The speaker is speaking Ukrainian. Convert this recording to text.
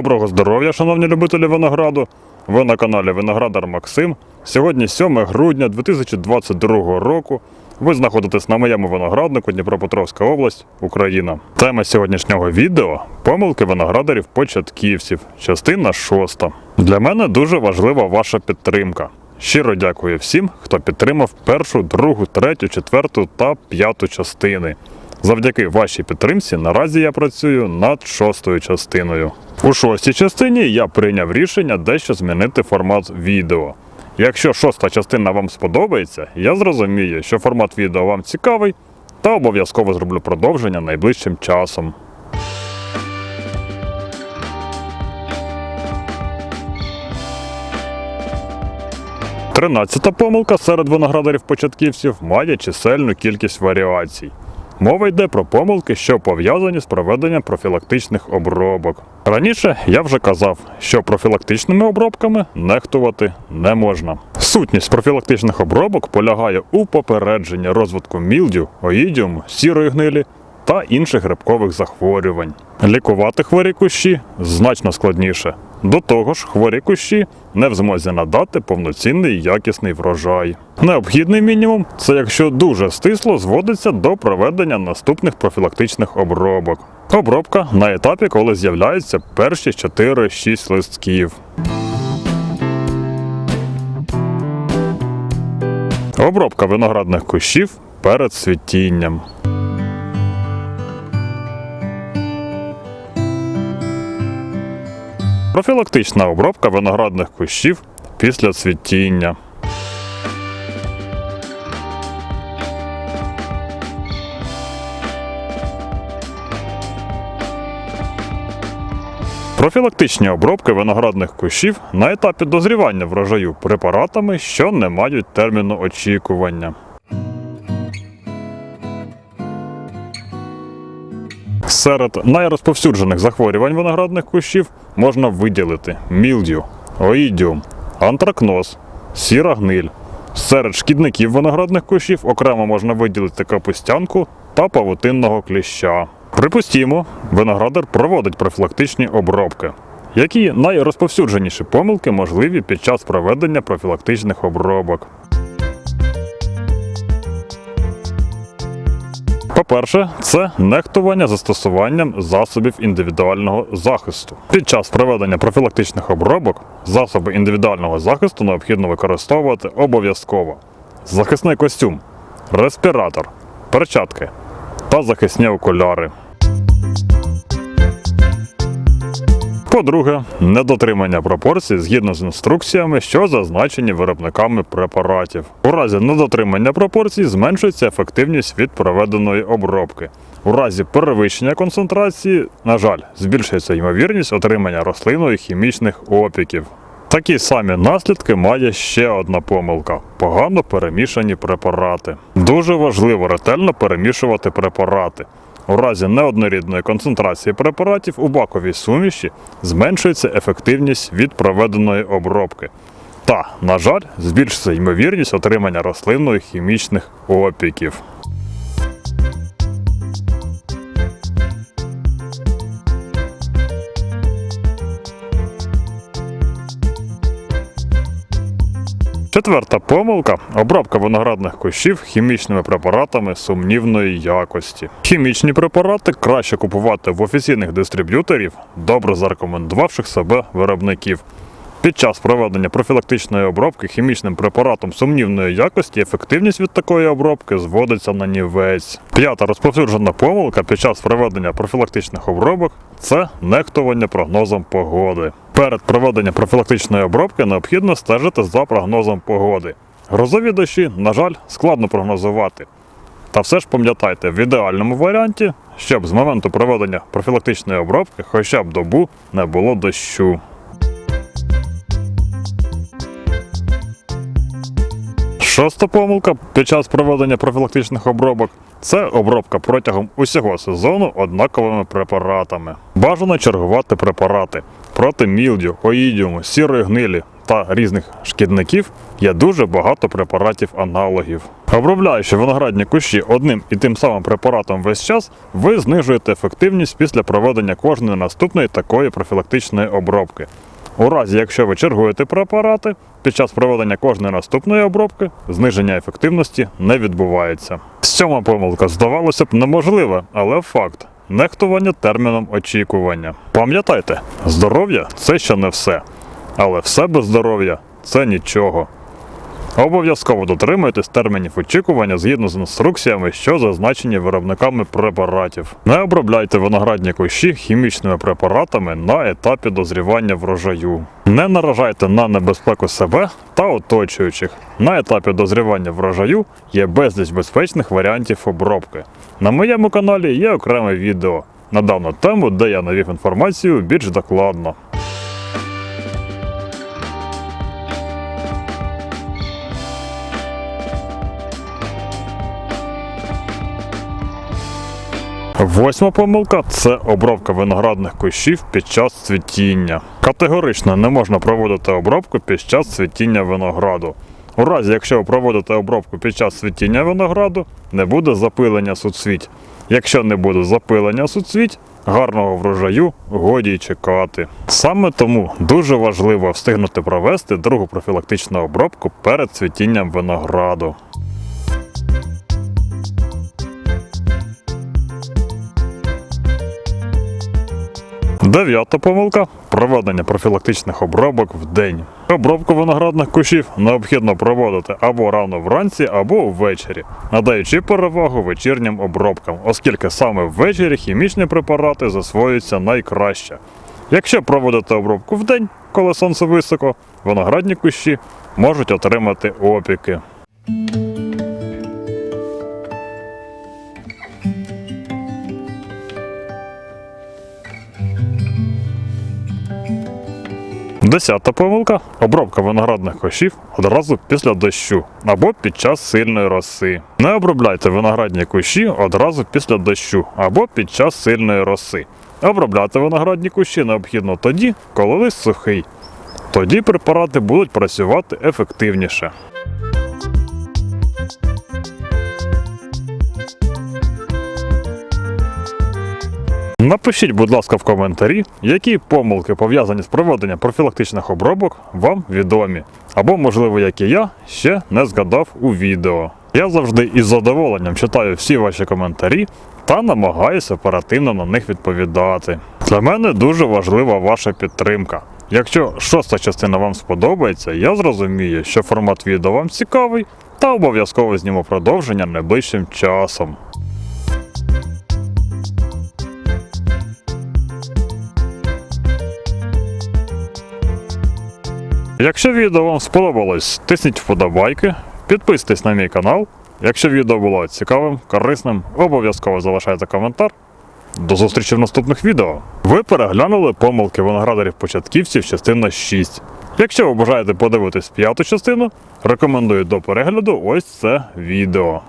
Доброго здоров'я, шановні любителі винограду. Ви на каналі Виноградар Максим. Сьогодні 7 грудня 2022 року. Ви знаходитесь на моєму винограднику Дніпропетровська область, Україна. Тема сьогоднішнього відео помилки виноградарів початківців, частина 6. Для мене дуже важлива ваша підтримка. Щиро дякую всім, хто підтримав першу, другу, третю, четверту та п'яту частини. Завдяки вашій підтримці наразі я працюю над шостою частиною. У шостій частині я прийняв рішення дещо змінити формат відео. Якщо шоста частина вам сподобається, я зрозумію, що формат відео вам цікавий, та обов'язково зроблю продовження найближчим часом. Тринадцята помилка серед виноградарів-початківців має чисельну кількість варіацій. Мова йде про помилки, що пов'язані з проведенням профілактичних обробок. Раніше я вже казав, що профілактичними обробками нехтувати не можна. Сутність профілактичних обробок полягає у попередженні розвитку мілдю, оїдіуму, сірої гнилі та інших грибкових захворювань. Лікувати хворі кущі значно складніше. До того ж, хворі кущі не в змозі надати повноцінний якісний врожай. Необхідний мінімум це якщо дуже стисло зводиться до проведення наступних профілактичних обробок. Обробка на етапі, коли з'являються перші 4-6 листків. Обробка виноградних кущів перед цвітінням. Профілактична обробка виноградних кущів після цвітіння. Профілактичні обробки виноградних кущів на етапі дозрівання врожаю препаратами, що не мають терміну очікування. Серед найрозповсюджених захворювань виноградних кущів можна виділити мілдю, оїдіум, антракноз, сіра гниль. Серед шкідників виноградних кущів окремо можна виділити капустянку та павутинного кліща. Припустімо, виноградар проводить профілактичні обробки. Які найрозповсюдженіші помилки можливі під час проведення профілактичних обробок? По-перше, це нехтування застосуванням засобів індивідуального захисту. Під час проведення профілактичних обробок засоби індивідуального захисту необхідно використовувати обов'язково. Захисний костюм, респіратор, перчатки та захисні окуляри. По-друге, недотримання пропорцій згідно з інструкціями, що зазначені виробниками препаратів. У разі недотримання пропорцій зменшується ефективність від проведеної обробки. У разі перевищення концентрації, на жаль, збільшується ймовірність отримання рослиною хімічних опіків. Такі самі наслідки має ще одна помилка погано перемішані препарати. Дуже важливо ретельно перемішувати препарати. У разі неоднорідної концентрації препаратів у баковій суміші зменшується ефективність від проведеної обробки. Та, на жаль, збільшиться ймовірність отримання рослинної хімічних опіків. Четверта помилка обробка виноградних кущів хімічними препаратами сумнівної якості. Хімічні препарати краще купувати в офіційних дистриб'юторів, добре зарекомендувавших себе виробників. Під час проведення профілактичної обробки хімічним препаратом сумнівної якості ефективність від такої обробки зводиться на нівець. П'ята розповсюджена помилка під час проведення профілактичних обробок це нехтування прогнозом погоди. Перед проведенням профілактичної обробки необхідно стежити за прогнозом погоди. Грозові дощі, на жаль, складно прогнозувати. Та все ж пам'ятайте, в ідеальному варіанті, щоб з моменту проведення профілактичної обробки хоча б добу не було дощу. Шоста помилка під час проведення профілактичних обробок це обробка протягом усього сезону однаковими препаратами. Бажано чергувати препарати проти мілдю, оїдіуму, сірої гнилі та різних шкідників, є дуже багато препаратів аналогів. Обробляючи виноградні кущі одним і тим самим препаратом весь час, ви знижуєте ефективність після проведення кожної наступної такої профілактичної обробки. У разі, якщо ви чергуєте препарати, під час проведення кожної наступної обробки зниження ефективності не відбувається. Сьома помилка здавалося б неможлива, але факт нехтування терміном очікування. Пам'ятайте, здоров'я це ще не все, але все без здоров'я це нічого. Обов'язково дотримуйтесь термінів очікування згідно з інструкціями, що зазначені виробниками препаратів. Не обробляйте виноградні кущі хімічними препаратами на етапі дозрівання врожаю. Не наражайте на небезпеку себе та оточуючих. На етапі дозрівання врожаю є безліч безпечних варіантів обробки. На моєму каналі є окреме відео на дану тему, де я навів інформацію більш докладно. Восьма помилка це обробка виноградних кущів під час цвітіння. Категорично не можна проводити обробку під час цвітіння винограду. У разі, якщо ви проводите обробку під час цвітіння винограду, не буде запилення суцвіть. Якщо не буде запилення суцвіть, гарного врожаю годі й чекати. Саме тому дуже важливо встигнути провести другу профілактичну обробку перед цвітінням винограду. Дев'ята помилка проведення профілактичних обробок в день. Обробку виноградних кущів необхідно проводити або рано вранці, або ввечері, надаючи перевагу вечірнім обробкам, оскільки саме ввечері хімічні препарати засвоюються найкраще. Якщо проводити обробку в день, коли сонце високо, виноградні кущі можуть отримати опіки. Десята помилка обробка виноградних кошів одразу після дощу або під час сильної роси. Не обробляйте виноградні кущі одразу після дощу або під час сильної роси. Обробляти виноградні кущі необхідно тоді, коли лист сухий. Тоді препарати будуть працювати ефективніше. Напишіть, будь ласка, в коментарі, які помилки пов'язані з проведенням профілактичних обробок вам відомі, або, можливо, як і я, ще не згадав у відео. Я завжди із задоволенням читаю всі ваші коментарі та намагаюся оперативно на них відповідати. Для мене дуже важлива ваша підтримка. Якщо шоста частина вам сподобається, я зрозумію, що формат відео вам цікавий, та обов'язково зніму продовження найближчим часом. Якщо відео вам сподобалось, тисніть вподобайки, підписуйтесь на мій канал. Якщо відео було цікавим, корисним, обов'язково залишайте коментар. До зустрічі в наступних відео. Ви переглянули помилки виноградарів-початківців частина 6. Якщо ви бажаєте подивитись п'яту частину, рекомендую до перегляду ось це відео.